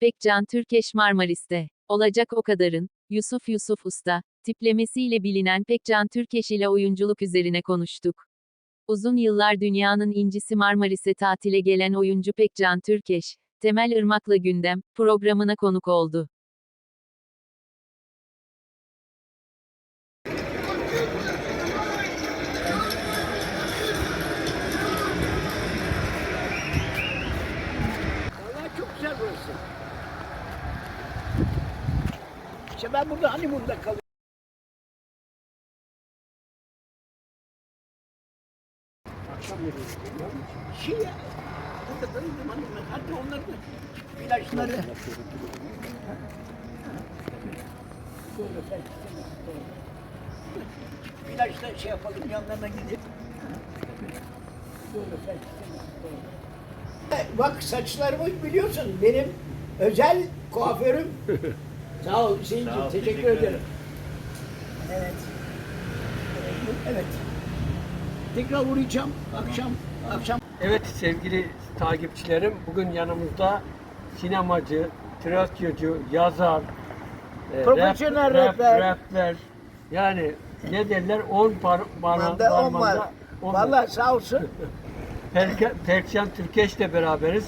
Pekcan Türkeş Marmaris'te. Olacak o kadarın, Yusuf Yusuf Usta, tiplemesiyle bilinen Pekcan Türkeş ile oyunculuk üzerine konuştuk. Uzun yıllar dünyanın incisi Marmaris'e tatile gelen oyuncu Pekcan Türkeş, Temel Irmak'la Gündem, programına konuk oldu. Ben burada honeymoon'da kalıyorum. Şey ya, burada tanıdım hanımlar. Hatta onların da ilaçları. İlaçla şey yapalım yanlarına gidip. Bak saçlarımı biliyorsun benim özel kuaförüm. Sağ ol Hüseyin'ciğim teşekkür, ederim. Evet. Evet. Tekrar uğrayacağım akşam akşam. Evet sevgili takipçilerim, bugün yanımızda sinemacı, tiyatrocu, yazar, e, Profesyonel rap- rapper. rapper, yani ne derler 10 par parmağında on var. Vallahi sağ olsun. Perke- Perkcan Türkeş'le beraberiz.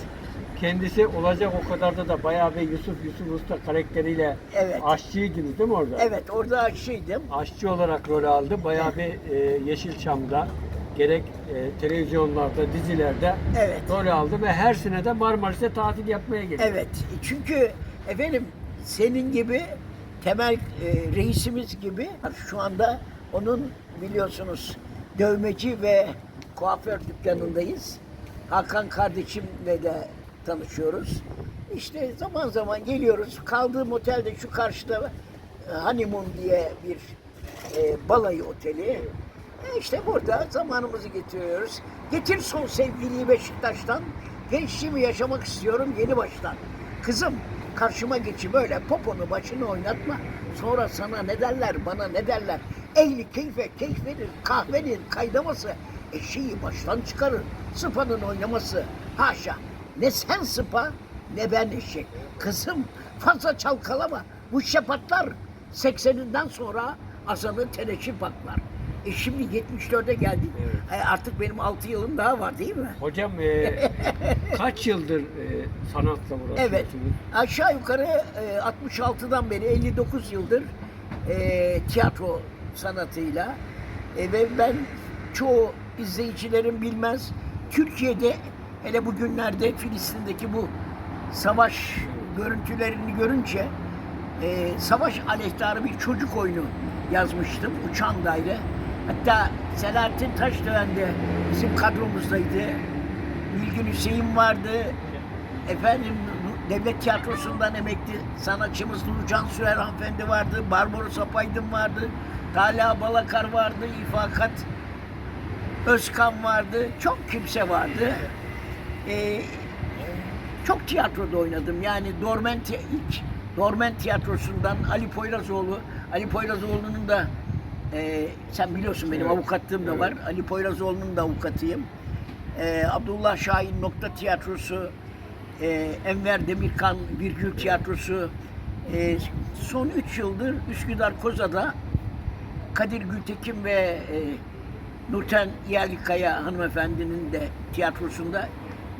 Kendisi olacak o kadar da da bayağı bir Yusuf Yusuf Usta karakteriyle Evet. aşçıydınız değil mi orada? Evet orada şeydim. Aşçı olarak rol aldı. Bayağı bir e, Yeşilçam'da gerek e, televizyonlarda, dizilerde Evet. rol aldı ve her sene de Marmaris'e tatil yapmaya geliyor. Evet. Çünkü efendim senin gibi temel e, reisimiz gibi şu anda onun biliyorsunuz dövmeci ve kuaför dükkanındayız. Hakan kardeşimle de tanışıyoruz. İşte zaman zaman geliyoruz. Kaldığım otelde şu karşıda e, Honeymoon diye bir e, balayı oteli. E işte burada zamanımızı getiriyoruz. Getir son sevgiliyi Beşiktaş'tan. Gençliğimi yaşamak istiyorum yeni baştan. Kızım karşıma geçip böyle poponu başını oynatma. Sonra sana ne derler bana ne derler. Ehli keyfe keyif verir kahvenin kaynaması. Eşeği baştan çıkarır. Sıpanın oynaması. Haşa. Ne sen sıpa ne ben eşek. Kızım fazla çalkalama. Bu şepatlar 80'inden sonra azanın teneşi patlar. E şimdi 74'e geldik. E artık benim 6 yılım daha var değil mi? Hocam e, kaç yıldır e, sanatla uğraşıyorsunuz? Evet. Aşağı yukarı e, 66'dan beri 59 yıldır e, tiyatro sanatıyla e, ve ben çoğu izleyicilerin bilmez Türkiye'de hele bugünlerde Filistin'deki bu savaş görüntülerini görünce e, savaş aleyhtarı bir çocuk oyunu yazmıştım. Uçan Daire. Hatta Selahattin Taşdöğen de bizim kadromuzdaydı. Bilgin Hüseyin vardı. Efendim Devlet Tiyatrosu'ndan emekli sanatçımız Nurcan Süher hanımefendi vardı. Barbaros Apaydın vardı. Talha Balakar vardı. İfakat Özkan vardı. Çok kimse vardı. Ee, çok tiyatroda oynadım. Yani Dormen ilk Dormen tiyatrosundan Ali Poyrazoğlu, Ali Poyrazoğlu'nun da e, sen biliyorsun benim Evet. avukatlığım da var. Ali Poyrazoğlu'nun da avukatıyım. E, Abdullah Şahin Nokta Tiyatrosu, e, Enver Demirkan Virgül Tiyatrosu. E, son üç yıldır Üsküdar Koza'da Kadir Gültekin ve e, Nurten Yerlikaya hanımefendinin de tiyatrosunda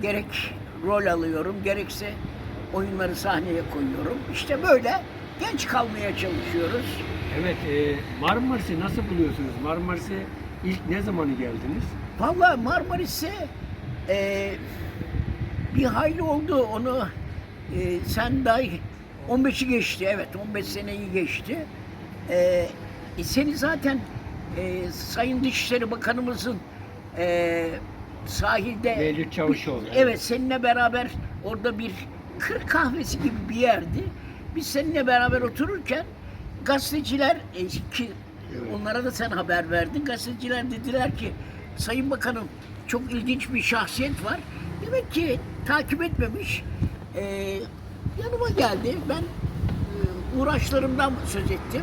gerek rol alıyorum gerekse oyunları sahneye koyuyorum. İşte böyle genç kalmaya çalışıyoruz. Evet, e, Marmaris'i nasıl buluyorsunuz? Marmaris'e ilk ne zamanı geldiniz? Vallahi Marmaris'e e, bir hayli oldu onu e, sen dahi 15'i geçti evet 15 seneyi geçti. E, e, seni zaten e, Sayın Dışişleri Bakanımızın e, sahilde Mevlüt Çavuşoğlu, Evet. evet. seninle beraber orada bir kır kahvesi gibi bir yerdi. Biz seninle beraber otururken gazeteciler e, ki onlara da sen haber verdin. Gazeteciler dediler ki Sayın Bakanım çok ilginç bir şahsiyet var. Demek ki takip etmemiş. E, yanıma geldi. Ben e, uğraşlarımdan söz ettim.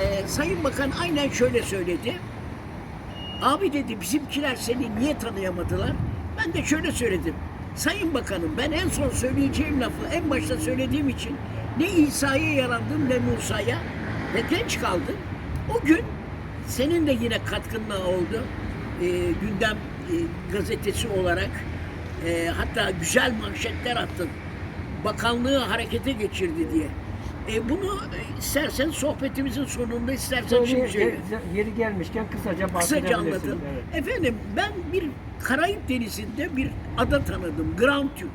E, Sayın Bakan aynen şöyle söyledi. Abi dedi bizimkiler seni niye tanıyamadılar? Ben de şöyle söyledim. Sayın Bakanım ben en son söyleyeceğim lafı en başta söylediğim için ne İsa'ya yarandım ne Musa'ya ve genç kaldım. O gün senin de yine katkınla oldu. Ee, gündem e, gazetesi olarak e, hatta güzel manşetler attın. Bakanlığı harekete geçirdi diye. E, bunu istersen sohbetimizin sonunda istersen şimdi Yeri, söyle. yeri gelmişken kısaca Kısaca anlatın. Evet. Efendim ben bir Karayip Denizi'nde bir ada tanıdım. Grand Türk.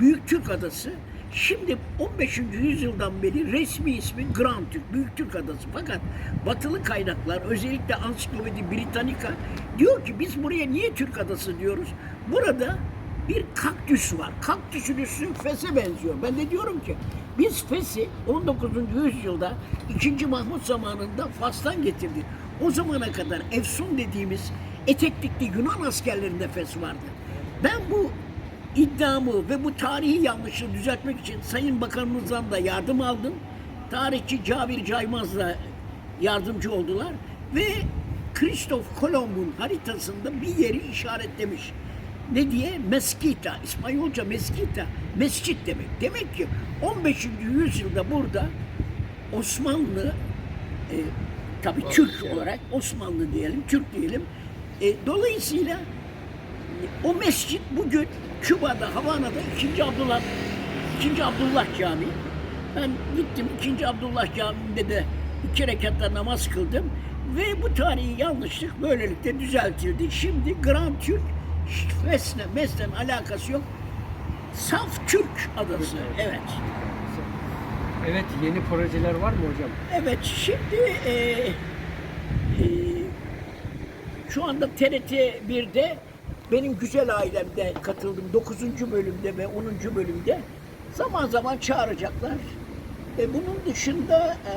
Büyük Türk Adası. Şimdi 15. yüzyıldan beri resmi ismi Grand Türk, Büyük Türk Adası. Fakat batılı kaynaklar özellikle Ansiklopedi Britannica diyor ki biz buraya niye Türk Adası diyoruz? Burada bir kaktüs var. Kaktüsün üstü Fes'e benziyor. Ben de diyorum ki biz Fes'i 19. yüzyılda 2. Mahmut zamanında Fas'tan getirdik. O zamana kadar Efsun dediğimiz eteklikli Yunan askerlerinde Fes vardı. Ben bu iddiamı ve bu tarihi yanlışı düzeltmek için Sayın Bakanımızdan da yardım aldım. Tarihçi Cabir Caymaz'la yardımcı oldular ve Kristof Kolomb'un haritasında bir yeri işaretlemiş. Ne diye? Meskita. İspanyolca meskita. Mescit demek. Demek ki 15. yüzyılda burada Osmanlı e, tabii Türk olarak Osmanlı diyelim, Türk diyelim. E, dolayısıyla o mescit bugün Küba'da, Havana'da 2. Abdullah 2. Abdullah Camii. Ben gittim 2. Abdullah Camii'nde de iki rekatta namaz kıldım ve bu tarihi yanlışlık böylelikle düzeltildi. Şimdi Grand Türk Fesne, Mesne'nin alakası yok. Saf Türk adası. Evet. Evet yeni projeler var mı hocam? Evet, şimdi e, e, şu anda TRT 1'de benim güzel ailemde katıldım. 9. bölümde ve 10. bölümde zaman zaman çağıracaklar. E, bunun dışında e,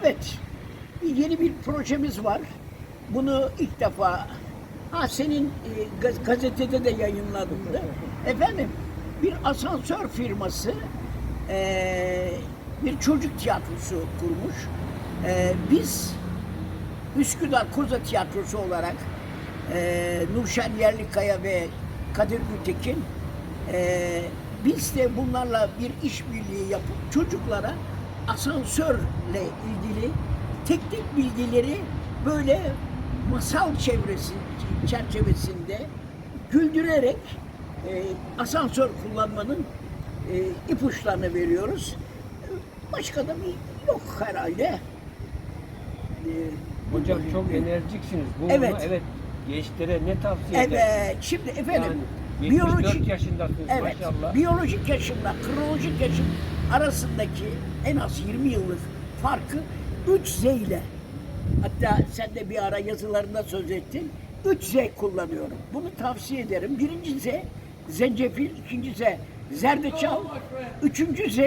evet yeni bir projemiz var. Bunu ilk defa ha senin e, gaz- gazetede de yayınladığında efendim bir asansör firması e, bir çocuk tiyatrosu kurmuş. E, biz Üsküdar Koza Tiyatrosu olarak e, Nurşen Yerlikaya ve Kadir Gültekin e, biz de bunlarla bir işbirliği yapıp çocuklara asansörle ilgili teknik bilgileri böyle masal çevresi çerçevesinde güldürerek e, asansör kullanmanın e, ipuçlarını veriyoruz. Başka da bir yok herhalde. E, Hocam çok enerjiksiniz. Bu Evet. evet. gençlere ne tavsiye edersiniz? Evet, şimdi efendim Yani 74 biyolojik yaşındasınız Evet, maşallah. biyolojik yaşımla kronolojik yaşım arasındaki en az 20 yıllık farkı 3 Z ile. Hatta sen de bir ara yazılarında söz ettin. 3 Z kullanıyorum. Bunu tavsiye ederim. Birinci Z zencefil, ikinci Z zerdeçal, üçüncü Z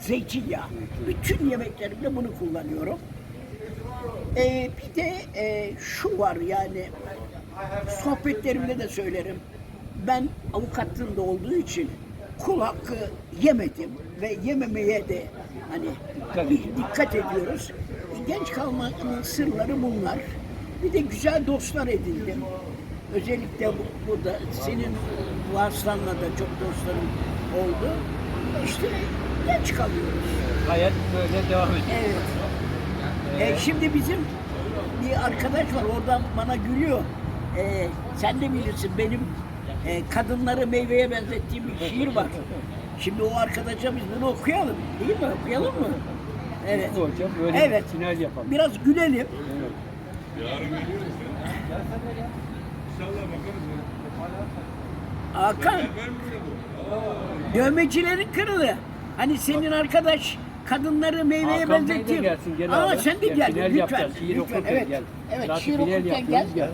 zeytinyağı. Bütün yemeklerimde bunu kullanıyorum. Ee, bir de e, şu var yani sohbetlerimde de söylerim. Ben avukatlığımda olduğu için kul hakkı yemedim ve yememeye de hani dikkat ediyoruz. Genç kalmanın sırları bunlar. Bir de güzel dostlar edindim. Özellikle bu- burada senin vasıtanla da çok dostlarım oldu. İşte genç kalıyoruz. Hayat böyle devam ediyor. Evet. E, şimdi bizim bir arkadaş var oradan bana gülüyor. E, sen de bilirsin benim e, kadınları meyveye benzettiğim bir şiir var. Şimdi o arkadaşa biz bunu okuyalım. Değil mi? Okuyalım mı? Evet. Hocam böyle Evet. final yapalım. Biraz gülelim. Evet. Hakan. Dövmecilerin kralı. Hani senin arkadaş kadınları meyveye Hakan Bey de gelsin, gel Aa abi. sen de Gel, gel. final lütfen. yapacağız, şiir lütfen. okurken Evet. gel. Evet Zaten şiir final okurken gel. yapıyoruz, gel.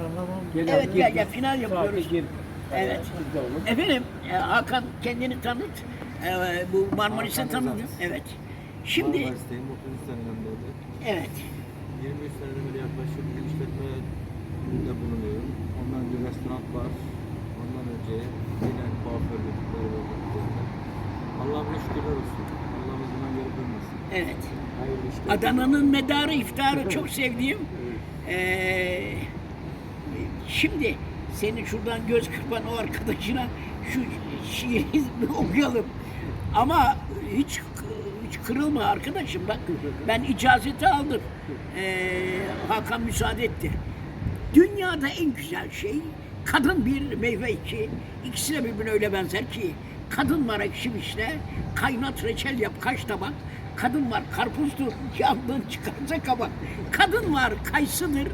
Gel Evet, abi, gel, gir. gel, final yapıyoruz. Gir. Evet. Biz de olur. Efendim e, Hakan kendini tanıt. E, bu Marmaris'i tanıdın. Evet. Şimdi Marmaris'teyim, 33 seneden beri. evet. 23 seneden beri yaklaşık bir işletmede bulunuyorum. Ondan bir restoran var. Ondan önce yine bakımları. Allah'ıma şükürler olsun. Allah bizden geri dönmesin. Evet. Hayırlı işler. Adana'nın medarı iftarı çok sevdiğim. E, şimdi senin şuradan göz kırpan o arkadaşına şu şiiri okuyalım. Ama hiç hiç kırılma arkadaşım bak ben icazeti aldım. Ee, Hakan müsaade etti. Dünyada en güzel şey kadın bir meyve iki. İkisi de birbirine öyle benzer ki kadın var ekşi vişne, kaynat reçel yap kaç tabak. Kadın var karpuzdur, yandın çıkarsa kabak. Kadın var kayısıdır,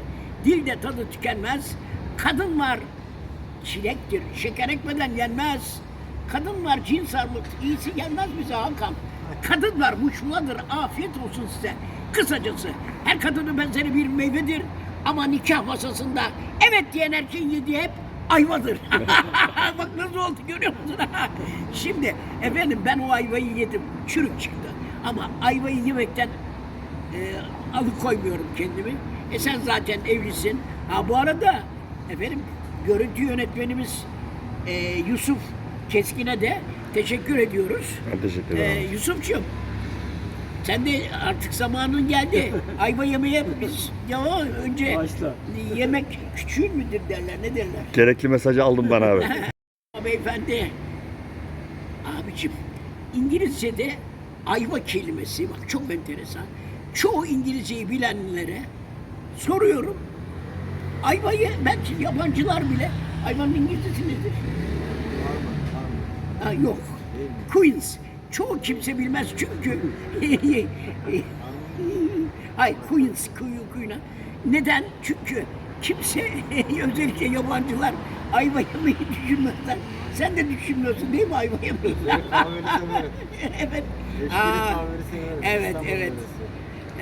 dilde tadı tükenmez. Kadın var çilektir, şeker ekmeden yenmez. Kadın var cins armut, iyisi gelmez bize Hakan. Kadın var muşmuladır, afiyet olsun size. Kısacası her kadının benzeri bir meyvedir. Ama nikah masasında evet diyen erkeğin yediği hep ayvadır. Bak nasıl oldu görüyor musun? Şimdi efendim ben o ayvayı yedim, çürük çıktı. Ama ayvayı yemekten e, alıkoymuyorum kendimi. E sen zaten evlisin. Ha bu arada efendim görüntü yönetmenimiz e, Yusuf Keskin'e de teşekkür ediyoruz. Ben teşekkür ederim. Yusuf'cum sen de artık zamanın geldi. Ayva yemeye biz ya önce Başla. yemek küçüğün müdür derler ne derler? Gerekli mesajı aldım ben abi. Beyefendi, abicim İngilizce'de ayva kelimesi bak çok enteresan. Çoğu İngilizceyi bilenlere soruyorum. Ayvayı belki yabancılar bile ayvanın İngilizcesi nedir? Ha, yok. Queens. Çoğu kimse bilmez çünkü. Hayır Queens, Queen, Queen'a. Neden? Çünkü kimse özellikle yabancılar ayva yemeyi düşünmezler. Sen de düşünmüyorsun değil mi ayva yemeyi? evet. Aa, evet, evet.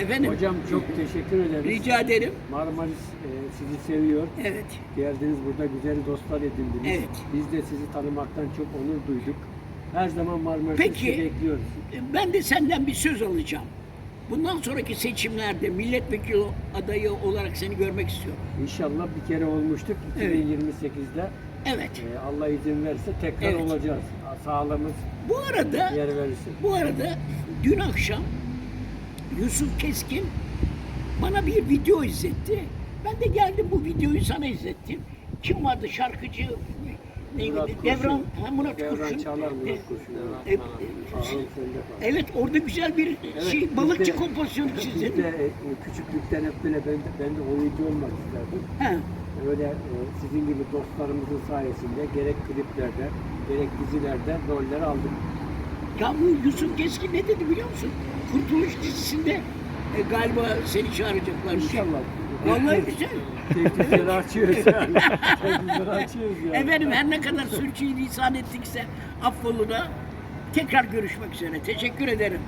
Efendim, Hocam çok teşekkür ederiz. rica ederim. Marmaris e, sizi seviyor. Evet. Geldiniz burada güzel dostlar edindiniz. Evet. Biz de sizi tanımaktan çok onur duyduk. Her zaman Marmaris'i Peki. bekliyoruz. Ben de senden bir söz alacağım. Bundan sonraki seçimlerde milletvekili adayı olarak seni görmek istiyorum. İnşallah bir kere olmuştuk. Evet. 2028'de Evet. e, Allah izin verirse tekrar Evet. olacağız. Sağlığımız Bu arada yer verirse. Bu arada dün akşam Yusuf Keskin bana bir video izletti. Ben de geldim bu videoyu sana izlettim. Kim vardı şarkıcı? Neydi? Murat. Devran, ha, Murat Devran Kurşun. Çalar E, Murat Kurşun. e, Evet. e, kal. Evet orada güzel bir Evet, şey balıkçı de- kompozisyonu çizdin. de e, küçüklükten hep böyle ben de, ben de oyuncu olmak isterdim. Ha, Öyle e, sizin gibi dostlarımızın sayesinde gerek kliplerde gerek dizilerde roller aldık. Ya bu Yusuf Keskin ne dedi biliyor musun? Kurtuluş dizisinde e, galiba seni çağıracaklarmış. İnşallah. Vallahi güzel. Teklifleri açıyoruz yani. Teklifleri açıyoruz yani. Efendim her ne kadar sürçülisan ettikse affoluna tekrar görüşmek üzere. Teşekkür ederim.